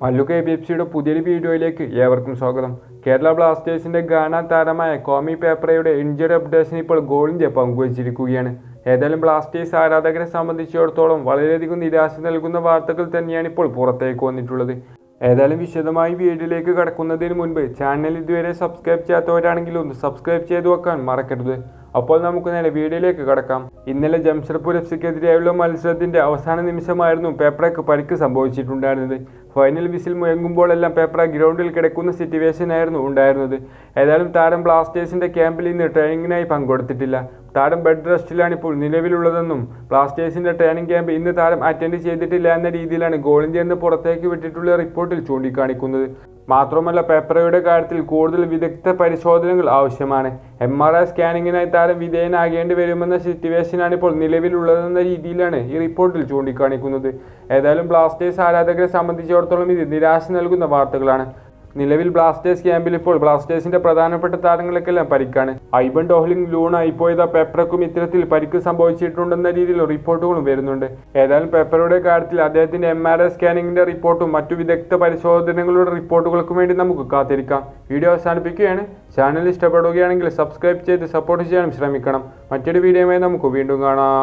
Mallu K. B. F. സിയുടെ പുതിയൊരു വീഡിയോയിലേക്ക് ഏവർക്കും സ്വാഗതം. കേരള ബ്ലാസ്റ്റേഴ്സിന്റെ ഗാന താരമായ കോമി പേപ്പറയുടെ ഇഞ്ചുറി അപ്ഡേഷൻ ഇപ്പോൾ ഗോളിന്റെ പങ്കുവച്ചിരിക്കുകയാണ്. ഏതായാലും ബ്ലാസ്റ്റേഴ്സ് ആരാധകരെ സംബന്ധിച്ചിടത്തോളം വളരെയധികം നിരാശ നൽകുന്ന വാർത്തകൾ തന്നെയാണ് ഇപ്പോൾ പുറത്തേക്ക് വന്നിട്ടുള്ളത്. ഏതായാലും വിശദമായി വീഡിയോയിലേക്ക് കടക്കുന്നതിന് മുൻപ് ചാനൽ ഇതുവരെ സബ്സ്ക്രൈബ് ചെയ്യാത്തവരാണെങ്കിൽ ഒന്ന് സബ്സ്ക്രൈബ് ചെയ്തു വെക്കാൻ മറക്കരുത്. അപ്പോൾ നമുക്ക് നേരെ വീഡിയോയിലേക്ക് കടക്കാം. ഇന്നലെ ജംഷഡ്പൂർ എഫ് സിക്കെതിരെയുള്ള മത്സരത്തിന്റെ അവസാന നിമിഷമായിരുന്നു പേപ്പറയ്ക്ക് പരിക്ക് സംഭവിച്ചിട്ടുണ്ടായിരുന്നത്. ഫൈനൽ വിസിൽ മുഴങ്ങുമ്പോഴെല്ലാം പേപ്പറ ഗ്രൗണ്ടിൽ കിടക്കുന്ന സിറ്റുവേഷൻ ആയിരുന്നു ഉണ്ടായിരുന്നത്. ഏതായാലും താരം ബ്ലാസ്റ്റേഴ്സിന്റെ ക്യാമ്പിൽ ഇന്ന് ട്രെയിനിങ്ങിനായി പങ്കെടുത്തിട്ടില്ല. താരം ബെഡ് റെസ്റ്റിലാണ് ഇപ്പോൾ നിലവിലുള്ളതെന്നും ബ്ലാസ്റ്റേഴ്സിന്റെ ട്രെയിനിങ് ക്യാമ്പ് ഇന്ന് താരം അറ്റൻഡ് ചെയ്തിട്ടില്ല എന്ന രീതിയിലാണ് ഗോളിന്റെ എന്ന് പുറത്തേക്ക് വിട്ടിട്ടുള്ള റിപ്പോർട്ടിൽ ചൂണ്ടിക്കാണിക്കുന്നത്. മാത്രമല്ല പേപ്പറയുടെ കാര്യത്തിൽ കൂടുതൽ വിദഗ്ധ പരിശോധനകൾ ആവശ്യമാണ്. എം ആർ ഐ സ്കാനിങ്ങിനായി താരം വിധേയനാകേണ്ടി വരുമെന്ന സിറ്റുവേഷനാണ് ഇപ്പോൾ നിലവിലുള്ളതെന്ന രീതിയിലാണ് ഈ റിപ്പോർട്ടിൽ ചൂണ്ടിക്കാണിക്കുന്നത്. ഏതായാലും ബ്ലാസ്റ്റേഴ്സ് ആരാധകരെ സംബന്ധിച്ചിടത്തോളം ഇത് നിരാശ നൽകുന്ന വാർത്തകളാണ്. നിലവിൽ ബ്ലാസ്റ്റേഴ്സ് ക്യാമ്പിൽ ഇപ്പോൾ ബ്ലാസ്റ്റേഴ്സിന്റെ പ്രധാനപ്പെട്ട താരങ്ങൾക്കെല്ലാം പരിക്കാണ്. ഐബൺ ഡോഹ്ലിംഗ് ലൂൺ ഇപ്പോഴത്തെ പെപ്പറക്കും ഇത്തരത്തിൽ പരിക്ക് സംഭവിച്ചിട്ടുണ്ടെന്ന രീതിയിൽ റിപ്പോർട്ടുകളും വരുന്നുണ്ട്. ഏതായാലും പെപ്പറുടെ കാര്യത്തിൽ അദ്ദേഹത്തിന്റെ എം ആർ ഐ സ്കാനിങ്ങിന്റെ റിപ്പോർട്ടും മറ്റു വിദഗ്ധ പരിശോധനകളുടെ റിപ്പോർട്ടുകൾക്കും വേണ്ടി നമുക്ക് കാത്തിരിക്കാം. വീഡിയോ അവസാനിപ്പിക്കുകയാണ്. ചാനൽ ഇഷ്ടപ്പെടുകയാണെങ്കിൽ സബ്സ്ക്രൈബ് ചെയ്ത് സപ്പോർട്ട് ചെയ്യാനും ശ്രമിക്കണം. മറ്റൊരു വീഡിയോയുമായി നമുക്ക് വീണ്ടും കാണാം.